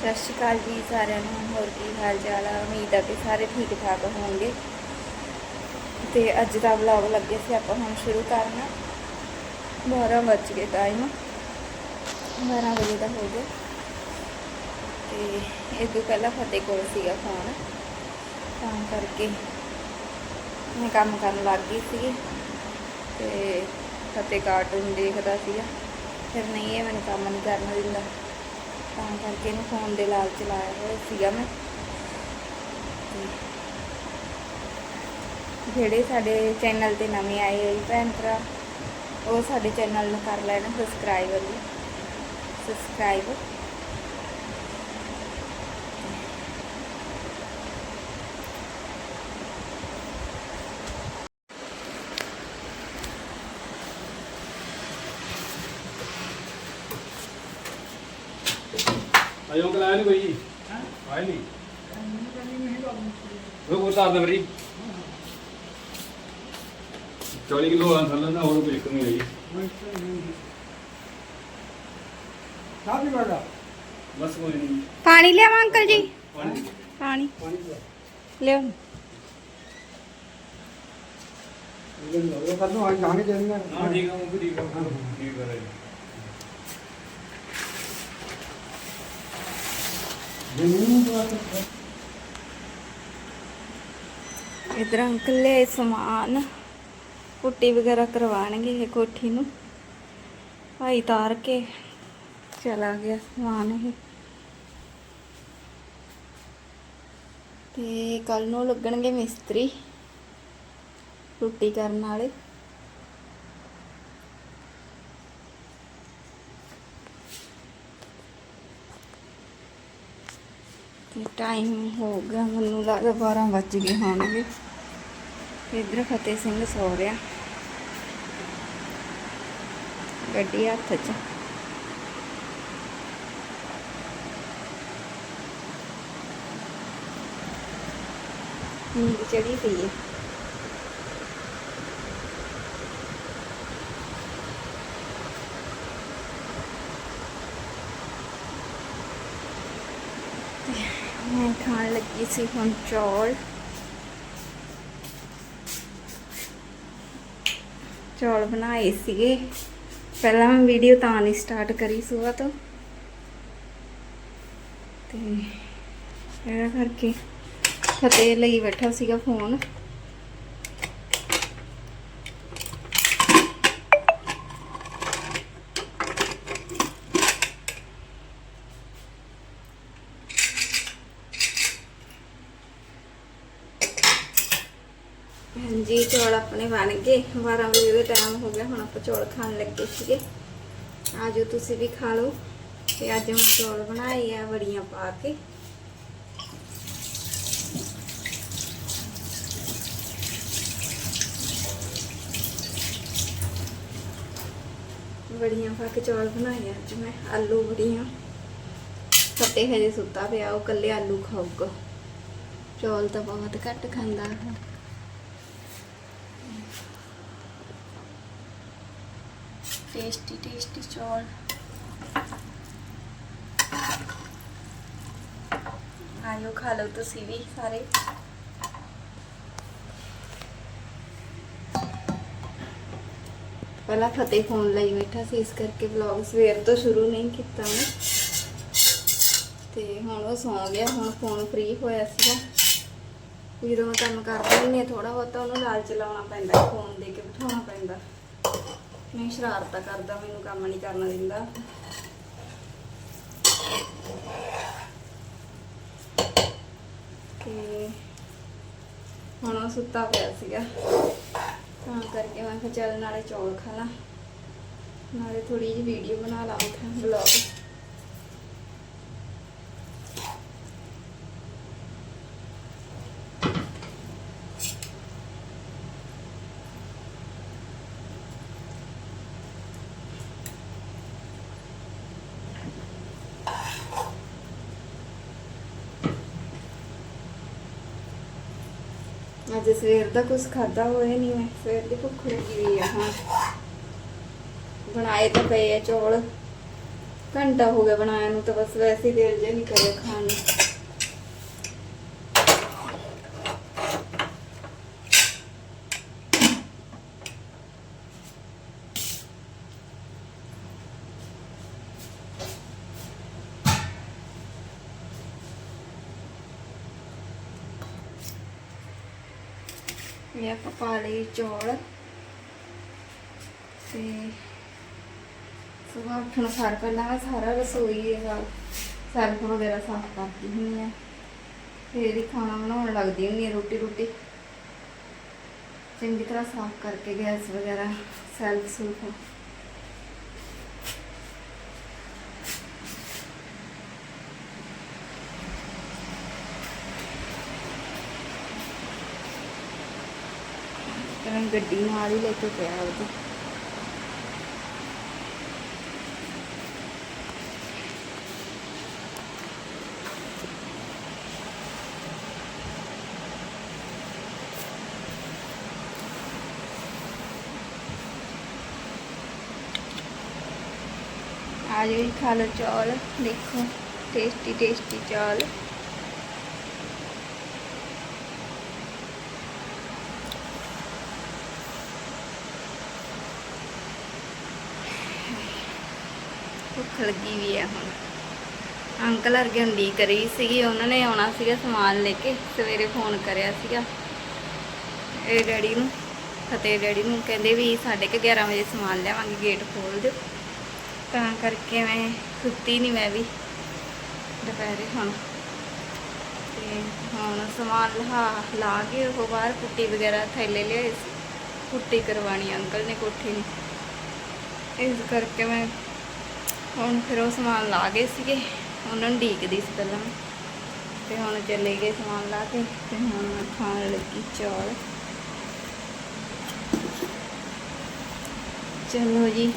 ਸਤਿ ਸ਼੍ਰੀ ਅਕਾਲ ਜੀ ਸਾਰਿਆਂ ਨੂੰ, ਹੋਰ ਕੀ ਹਾਲ ਚਾਲ ਆ? ਉਮੀਦ ਆ ਕਿ ਸਾਰੇ ਠੀਕ ਠਾਕ ਹੋਣਗੇ ਤੇ ਅੱਜ ਦਾ ਵਲੌਗ ਲੱਗੇ ਸੀ ਆਪਾਂ ਹੁਣ ਸ਼ੁਰੂ ਕਰਨਾ। 12 ਵੱਜ ਗਏ ਟਾਈਮ 12 ਵਜੇ ਦਾ ਹੋ ਗਿਆ। ਤੇ ਇਹ ਤੋਂ ਪਹਿਲਾਂ ਫਤਿਹ ਕੋਲ ਸੀਗਾ ਫੋਨ ਤਾਂ ਕਰਕੇ ਮੈਂ ਕੰਮ ਕਰਨ ਲੱਗ ਗਈ ਸੀ ਤੇ ਫਤਿਹ ਕਾਰਟੂਨ ਦੇਖਦਾ ਸੀਗਾ। ਫਿਰ ਨਹੀਂ, ਇਹ ਮੈਨੂੰ ਕੰਮ ਨਹੀਂ ਕਰਨ ਦਿੰਦਾ। ਤਾਂ ਕਰਕੇ ਇਹਨੂੰ ਫੋਨ ਦੇ ਲਾਲਚ ਲਾਇਆ ਹੋਇਆ ਸੀਗਾ ਮੈਂ। ਜਿਹੜੇ ਸਾਡੇ ਚੈਨਲ ਤੇ ਨਵੇਂ ਆਏ ਹੋਏ ਭੈਣ ਭਰਾ, ਉਹ ਸਾਡੇ ਚੈਨਲ ਨੂੰ ਕਰ ਲੈਣ ਸਬਸਕ੍ਰਾਈਬ ਜੀ ਸਬਸਕ੍ਰਾਈਬ 40 ਕਿਲੋ ਆ ਥੱਲੇ ਨਾ ਹੋਰ ਕੋਈ ਇੱਕ ਨਹੀਂ ਆਈ ਕਾਫੀ ਬੜਾ ਬਸ ਕੋਈ ਨਹੀਂ। ਪਾਣੀ ਲਿਆਵਾਂ ਅੰਕਲ ਜੀ। ਪਾਣੀ। ਪਾਣੀ। ਲਿਓ ਇਹ ਕਰ ਨੂੰ ਆ ਜਾਣੇ ਚਾਹੀਦੇ ਨਾ। ਠੀਕ ਆ ਉਹ ਵੀ ਠੀਕ ਆ ਠੀਕ ਕਰ ਰਹੀ ਜਮੀਨ ਤੋਂ ਇਧਰ ਅੰਕਲ ਲਿਆਏ ਸਮਾਨ। ਪੁੱਟੀ ਵਗੈਰਾ ਕਰਵਾਣਗੇ ਇਹ ਕੋਠੀ ਨੂੰ। ਭਾਈ ਤਾਰ ਕੇ ਚਲਾ ਗਿਆ ਸਮਾਨ ਇਹ। ਤੇ ਕੱਲ ਨੂੰ ਲੱਗਣਗੇ ਮਿਸਤਰੀ ਪੁੱਟੀ ਕਰਨ ਵਾਲੇ। ਟਾਈਮ ਹੋ ਗਿਆ, ਮੈਨੂੰ ਲੱਗਦਾ 12 ਵੱਜ ਗਏ ਹੋਣਗੇ। ਇਧਰ ਫਤਿਹ ਸਿੰਘ ਸੋ ਰਿਹਾ। ਗੱਡੀ ਹੱਥ 'ਚ। ਨੀਂਦ ਚੜੀ ਪਈ ਹੈ ਮੈਂ ਖਾਣ ਲੱਗੀ ਸੀ ਹੁਣ ਚੌਲ। ਚੌਲ ਬਣਾਏ ਸੀਗੇ। ਪਹਿਲਾਂ ਮੈਂ ਵੀਡੀਓ ਤਾਂ ਨਹੀਂ ਸਟਾਰਟ ਕਰੀ ਸੁਬਾਹ ਤੋਂ। ਤੇ ਇਹਦਾ ਕਰਕੇ ਫਤਿਹ ਲਈ ਬੈਠਾ ਸੀਗਾ ਫੋਨ ਹਾਂਜੀ ਚੌਲ ਆਪਣੇ 12 ਵਜੇ ਦਾ ਟਾਈਮ ਹੋ ਗਿਆ, ਹੁਣ ਆਪਾਂ ਚੌਲ ਖਾਣ ਲੱਗੇ ਸੀਗੇ। ਆਜੋ ਤੁਸੀਂ ਵੀ ਖਾ ਲਓ। ਤੇ ਅੱਜ ਮੈਂ ਚੌਲ ਬਣਾਏ ਆ, ਵੜੀਆਂ ਪਾ ਕੇ। ਵੜੀਆਂ ਪਾ ਕੇ ਚੌਲ ਬਣਾਏ ਅੱਜ ਮੈਂ, ਆਲੂ ਵੜੀਆਂ। ਫੱਟੇ ਹਜੇ ਸੁੱਤਾ ਪਿਆ, ਉਹ ਕੱਲੇ ਆਲੂ ਖਾਊਗਾ। ਚੌਲ ਤਾਂ ਬਹੁਤ ਘੱਟ ਖਾਂਦਾ। ਹੈ ਟੇਸਟੀ ਟੇਸਟੀ ਚੌਲ ਆਇਓ ਖਾ ਲਓ ਤੁਸੀਂ ਵੀ ਸਾਰੇ। ਪਹਿਲਾਂ ਫਤਿਹ ਫੋਨ ਲਈ ਬੈਠਾ ਸੀ, ਇਸ ਕਰਕੇ ਵਲੌਗ ਸਵੇਰ ਤੋਂ ਸ਼ੁਰੂ ਨਹੀਂ ਕੀਤਾ ਮੈਂ ਤੇ ਹੁਣ ਉਹ ਸੌਂ ਗਿਆ, ਹੁਣ ਫੋਨ ਫ੍ਰੀ ਹੋਇਆ ਸੀਗਾ। ਜਦੋਂ ਮੈਂ ਕੰਮ ਕਰਦੀ ਨੇ ਥੋੜਾ ਬਹੁਤਾ ਉਹਨੂੰ ਨਾਲ ਚਲਾਉਣਾ ਪੈਂਦਾ ਫੋਨ ਦੇ ਕੇ ਬਿਠਾਉਣਾ ਪੈਂਦਾ। ਨਹੀਂ ਸ਼ਰਾਰਤਾਂ ਕਰਦਾ, ਮੈਨੂੰ ਕੰਮ ਨਹੀਂ ਕਰਨਾ ਦਿੰਦਾ। ਤੇ ਹੁਣ ਉਹ ਸੁੱਤਾ ਪਿਆ ਸੀਗਾ। ਤਾਂ ਕਰਕੇ ਮੈਂ ਕਿਹਾ ਚੱਲ ਨਾਲੇ ਚੌਲ ਖਾ ਲਾਂ। ਨਾਲੇ ਥੋੜੀ ਜਿਹੀ ਵੀਡੀਓ ਬਣਾ ਲਾਂ, ਉੱਥੇ ਬਲੌਗ ਅੱਜ ਸਵੇਰ ਦਾ ਕੁਝ ਖਾਦਾ ਹੋਇਆ ਨਹੀਂ ਮੈਂ। ਸਵੇਰ ਦੀ ਭੁੱਖ ਲੱਗੀ ਹੋਈ ਆ, ਹਾਂ। ਬਣਾਏ ਤਾਂ ਪਏ ਆ ਚੌਲ। ਘੰਟਾ ਹੋ ਗਿਆ ਬਣਾਇਆ ਨੂੰ ਤਾਂ ਬਸ ਵੈਸੇ ਦਿਲ ਜਿਹਾ ਨਹੀਂ ਕਰਿਆ ਖਾਣ ਨੂੰ। ਇਹ ਆਪਾਂ ਪਾ ਲਈ ਚੌਲ। ਤੇ ਸੁਬਾਹ ਉੱਠਣ ਸਾਰ ਪਹਿਲਾਂ ਮੈਂ ਸਾਰਾ ਰਸੋਈ ਦਾ ਸਰਫ ਵਗੈਰਾ ਸਾਫ਼ ਕਰਦੀ ਹੁੰਦੀ ਆ ਫਿਰ ਹੀ ਖਾਣਾ ਬਣਾਉਣ ਲੱਗਦੀ ਹੁੰਦੀ ਆ ਰੋਟੀ ਰੋਟੀ। ਚੰਗੀ ਤਰ੍ਹਾਂ ਸਾਫ਼ ਕਰਕੇ ਗੈਸ ਵਗੈਰਾ, ਸੈਲਫ ਸੂਫ। ਗੱਡੀ ਨਾਲ ਹੀ ਲੈ ਕੇ ਪਿਆ ਉਹਦੀ ਆ ਜਾਓ ਜੀ, ਖਾ ਲਓ ਚੌਲ, ਦੇਖੋ ਟੇਸਟੀ ਟੇਸਟੀ ਚੌਲ। ਭੁੱਖ ਲੱਗੀ ਵੀ ਹੈ ਹੁਣ। ਅੰਕਲ ਅਰਗੇ ਹੁੰਦੀ ਕਰੀ ਸੀਗੀ, ਉਹਨਾਂ ਨੇ ਆਉਣਾ ਸੀਗਾ ਸਮਾਨ ਲੈ ਕੇ, ਸਵੇਰੇ ਫੋਨ ਕਰਿਆ ਸੀਗਾ। ਇਹ ਡੈਡੀ ਨੂੰ, ਫਤਿਹ ਡੈਡੀ ਨੂੰ, ਕਹਿੰਦੇ ਵੀ 11:30 ਵਜੇ ਸਮਾਨ ਲਿਆਵਾਂਗੇ, ਗੇਟ ਖੋਲ ਦਿਓ। ਤਾਂ ਕਰਕੇ ਮੈਂ ਸੁੱਤੀ ਨਹੀਂ ਮੈਂ ਵੀ, ਦੁਪਹਿਰੇ ਹੁਣ। ਤੇ ਹੁਣ ਸਮਾਨ ਲਹਾ ਲਾ ਕੇ ਉਹ ਬਾਹਰ ਪੁੱਟੀ ਵਗੈਰਾ ਥੈਲੇ ਲਿਆਏ ਸੀ। ਪੁੱਟੀ ਕਰਵਾਣੀ ਅੰਕਲ ਨੇ ਕੋਠੀ ਨੂੰ। ਇਸ ਕਰਕੇ ਮੈਂ ਹੁਣ ਫਿਰ ਉਹ ਸਮਾਨ ਲਾ ਗਏ ਸੀਗੇ। ਉਹਨਾਂ ਨੂੰ ਢੀਕਦੀ ਸੀ ਪਹਿਲਾਂ। ਤੇ ਹੁਣ ਚਲੇ ਗਏ ਸਮਾਨ ਲਾ ਕੇ। ਤੇ ਹੁਣ ਮੈਂ ਖਾਣ ਲੱਗੀ ਚੌਲ। ਚਲੋ ਜੀ,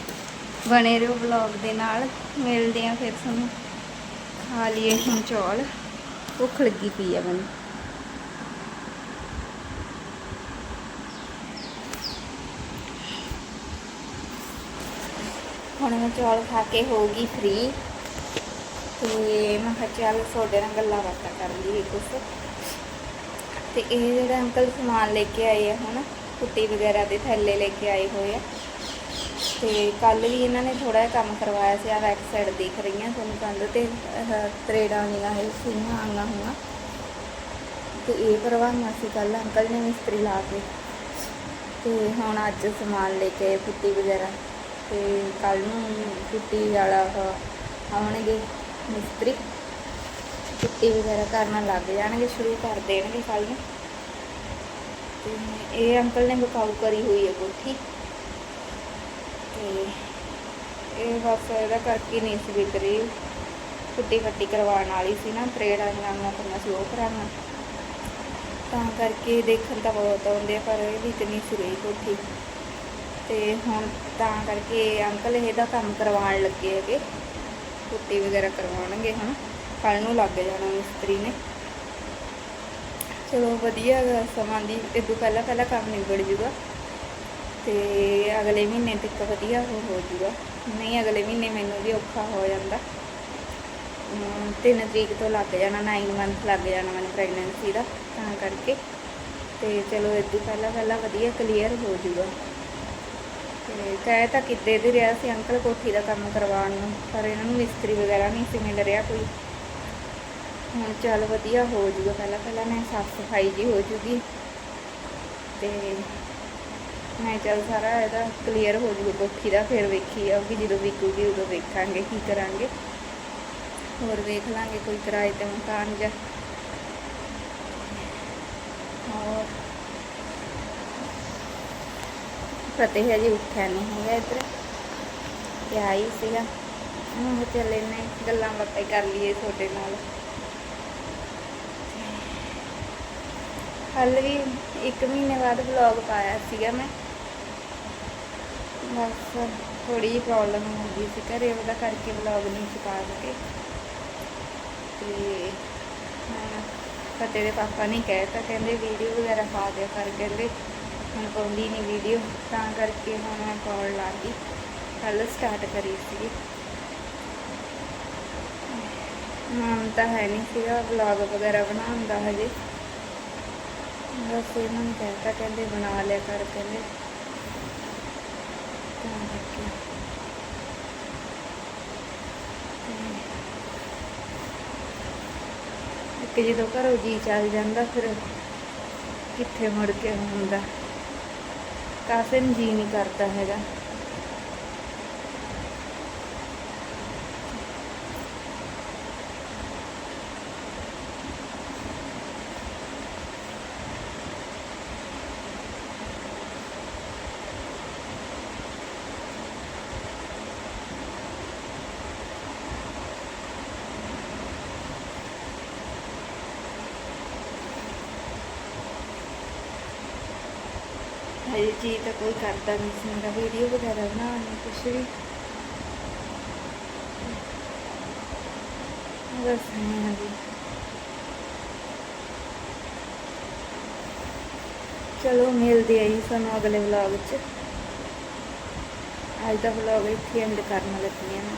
ਬਣੇ ਰਹੋ ਵਲੌਗ ਦੇ ਨਾਲ। ਮਿਲਦੇ ਆ ਫਿਰ ਤੁਹਾਨੂੰ। ਖਾ ਲਈਏ ਹੁਣ ਚੌਲ। ਭੁੱਖ ਲੱਗੀ ਪਈ ਆ ਮੈਨੂੰ। ਹੁਣ ਮੈਂ ਚੌਲ ਖਾ ਕੇ ਹੋ ਗਈ ਫ੍ਰੀ ਤੇ ਮੈਂ ਕਿਹਾ ਚੱਲ ਤੁਹਾਡੇ ਨਾਲ ਗੱਲਾਂ ਬਾਤਾਂ ਕਰ ਲਈਏ ਕੁਛ। ਤੇ ਇਹ ਜਿਹੜਾ ਅੰਕਲ ਸਮਾਨ ਲੈ ਕੇ ਆਏ ਆ ਹੁਣ ਕੁੱਟੀ ਵਗੈਰਾ ਦੇ ਥੈਲੇ ਲੈ ਕੇ ਆਏ ਹੋਏ ਆ। ਤੇ ਕੱਲ ਵੀ ਇਹਨਾਂ ਨੇ ਥੋੜਾ ਜਿਹਾ ਕੰਮ ਕਰਵਾਇਆ ਸੀ ਆ ਬੈਕ ਸਾਈਡ ਦੇਖ ਰਹੀਆਂ ਤੁਹਾਨੂੰ ਕੰਧ ਤੇ ਆਹ ਤਰੇੜਾਂ ਜਿਹੀਆਂ ਹੈ ਸੀਆਂ ਆਂਗਾ ਹੋਈਆਂ। ਤੇ ਇਹ ਕਰਵਾਉਣਾ ਸੀ ਕੱਲ ਅੰਕਲ ਨੇ ਮਿਸਤਰੀ ਲਾ ਕੇ। ਤੇ ਹੁਣ ਅੱਜ ਸਮਾਨ ਲੈ ਕੇ ਆਏ ਪੁੱਟੀ ਵਗੈਰਾ। ਤੇ ਕੱਲ ਨੂੰ ਛੁੱਟੀ ਵਾਲਾ ਆਉਣਗੇ ਮਿਸਤਰੀ। ਛੁੱਟੀ ਵਗੈਰਾ ਕਰਨ ਲੱਗ ਜਾਣਗੇ ਸ਼ੁਰੂ ਕਰ ਦੇਣਗੇ ਕੱਲ ਨੂੰ। ਤੇ ਇਹ ਅੰਕਲ ਨੇ ਬਕਾਊ ਕਰੀ ਹੋਈ ਹੈ ਕੋਠੀ। ਤੇ ਇਹ ਬਸ ਇਹਦਾ ਕਰਕੇ ਨਹੀਂ ਸੀ ਵਿਕ ਰਹੀ ਛੁੱਟੀ ਫੱਟੀ ਕਰਵਾਉਣ ਵਾਲੀ ਸੀ ਨਾ ਤਰੇੜਾਂ ਲਾਉਣਾ ਪੈਣਾ ਸੀ ਉਹ ਕਰਾਉਣਾ। ਤਾਂ ਕਰਕੇ ਦੇਖਣ ਤਾਂ ਬਹੁਤ ਆਉਂਦੇ ਆ, ਪਰ ਇਹ ਵਿਕ ਨਹੀਂ ਸੀ ਰਹੀ ਕੋਠੀ। ਤੇ ਹੁਣ ਤਾਂ ਕਰਕੇ ਅੰਕਲ ਇਹਦਾ ਕੰਮ ਕਰਵਾਉਣ ਲੱਗੇ ਹੈਗੇ। ਪੁੱਟੀ ਵਗੈਰਾ ਕਰਵਾਉਣਗੇ ਹੁਣ। ਕੱਲ ਨੂੰ ਲੱਗ ਜਾਣਾ ਮਿਸਤਰੀ ਨੇ। ਚਲੋ ਵਧੀਆ ਸਮਾਂ ਦੀ। ਇਦੋਂ ਪਹਿਲਾਂ ਪਹਿਲਾਂ ਕੰਮ ਨਿਬੜ ਜੂਗਾ। ਤੇ ਅਗਲੇ ਮਹੀਨੇ ਤੱਕ ਵਧੀਆ ਉਹ ਹੋ ਜੂਗਾ। ਨਹੀਂ, ਅਗਲੇ ਮਹੀਨੇ ਮੈਨੂੰ ਵੀ ਔਖਾ ਹੋ ਜਾਂਦਾ। ਅਮ ਤਿੰਨ ਤਰੀਕ ਤੋਂ ਲੱਗ ਜਾਣਾ 9 ਮੰਥ ਲੱਗ ਜਾਣਾ ਮੈਨੂੰ ਪ੍ਰੈਗਨੈਂਸੀ ਦਾ, ਤਾਂ ਕਰਕੇ। ਤੇ ਚਲੋ ਇਦੋਂ ਪਹਿਲਾਂ ਪਹਿਲਾਂ ਵਧੀਆ ਕਲੀਅਰ ਹੋ ਜੂਗਾ। ਤੇ ਕਹਿ ਤਾਂ ਕਿਤੇ ਦੇ ਰਿਹਾ ਸੀ, ਅੰਕਲ ਕੋਠੀ ਦਾ ਕੰਮ ਕਰਵਾਉਣ ਨੂੰ, ਪਰ ਇਹਨਾਂ ਨੂੰ ਮਿਸਤਰੀ ਵਗੈਰਾ ਨਹੀਂ ਸੀ ਮਿਲ ਰਿਹਾ ਕੋਈ। ਹੁਣ ਚੱਲ ਵਧੀਆ ਹੋ ਜੂਗਾ, ਪਹਿਲਾਂ ਪਹਿਲਾਂ ਮੈਂ ਸਾਫ਼ ਸਫ਼ਾਈ ਜੀ ਹੋ ਜੂਗੀ। ਤੇ ਮੈਂ ਚੱਲ ਸਾਰਾ ਇਹਦਾ ਕਲੀਅਰ ਹੋ ਜੂਗਾ ਕੋਠੀ ਦਾ, ਫਿਰ ਵੇਖੀ ਜਾਊਗੀ, ਜਦੋਂ ਵਿਕੂਗੀ ਉਦੋਂ ਵੇਖਾਂਗੇ ਕੀ ਕਰਾਂਗੇ। ਹੋਰ ਵੇਖ ਲਾਂਗੇ ਕੋਈ ਕਿਰਾਏ ਤੇ ਮਕਾਨ ਜਾਂ। ਹੋਰ ਫਤਿਹ ਹੈ ਉੱਠਿਆ ਨਹੀਂ ਹੈਗਾ ਇੱਧਰ। ਤੇ ਆਈ ਸੀਗਾ। ਹੁਣ ਚੱਲੇ ਨੇ ਗੱਲਾਂ ਬਾਤਾਂ ਕਰ ਲਈਏ ਤੁਹਾਡੇ ਨਾਲ। ਹਲ ਵੀ ਇੱਕ ਮਹੀਨੇ ਬਾਅਦ ਵਲੌਗ ਪਾਇਆ ਸੀਗਾ ਮੈਂ। ਬਸ ਥੋੜੀ ਜਿਹੀ ਪ੍ਰੋਬਲਮ ਹੋ ਗਈ ਸੀ ਘਰੇ, ਉਹਦਾ ਕਰਕੇ ਵਲੌਗ ਨਹੀਂ ਸੀ ਪਾ ਸਕੇ। ਤੇ ਫਤਿਹ ਦੇ ਪਾਪਾ ਨੇ ਕਹਿਤਾ ਕਹਿੰਦੇ ਵੀਡੀਓ ਵਗੈਰਾ ਪਾ ਦਿਆ ਕਰ, ਕਹਿੰਦੇ ਹੁਣ ਪਾਉਂਦੀ ਨਹੀਂ ਵੀਡੀਓ ਤਾਂ ਕਰਕੇ ਹੁਣ ਮੈਂ ਪਾਉਣ ਲੱਗ ਗਈ ਕੱਲ ਸਟਾਰਟ ਕਰੀ ਸੀ ਮਨ ਤਾਂ ਹੈ ਨਹੀਂ ਸੀਗਾ ਵਲੌਗ ਵਗੈਰਾ ਬਣਾਉਣ ਦਾ ਹਜੇ। ਬਸ ਇਹਨਾਂ ਨੂੰ ਕਹਿਤਾ ਕਹਿੰਦੇ ਬਣਾ ਲਿਆ ਕਰ ਕਹਿੰਦੇ। ਤਾਂ ਜਦੋਂ ਘਰੋਂ ਜੀ ਚੱਲ ਜਾਂਦਾ, ਫਿਰ ਕਿੱਥੇ ਮੁੜ ਕੇ ਹੁੰਦਾ? ਕਾਸੇ ਨੂੰ ਜੀ ਨਹੀਂ ਕਰਦਾ ਹੈਗਾ। ਹਜੇ ਜੀ ਤਾਂ ਕੋਈ ਕਰਦਾ ਨਹੀਂ ਸੀ ਮੇਰਾ ਵੀਡੀਓ ਵਗੈਰਾ ਬਣਾਉਣ ਨੂੰ ਕੁਛ ਵੀ। ਬਸ ਹਾਂ ਜੀ ਚਲੋ, ਮਿਲਦੇ ਆ ਜੀ ਸਾਨੂੰ ਅਗਲੇ ਵਲੌਗ 'ਚ। ਅੱਜ ਦਾ ਵਲੌਗ ਇੱਥੇ ਐਂਡ ਕਰਨ ਲੱਗੀ ਹਾਂ ਮੈਂ।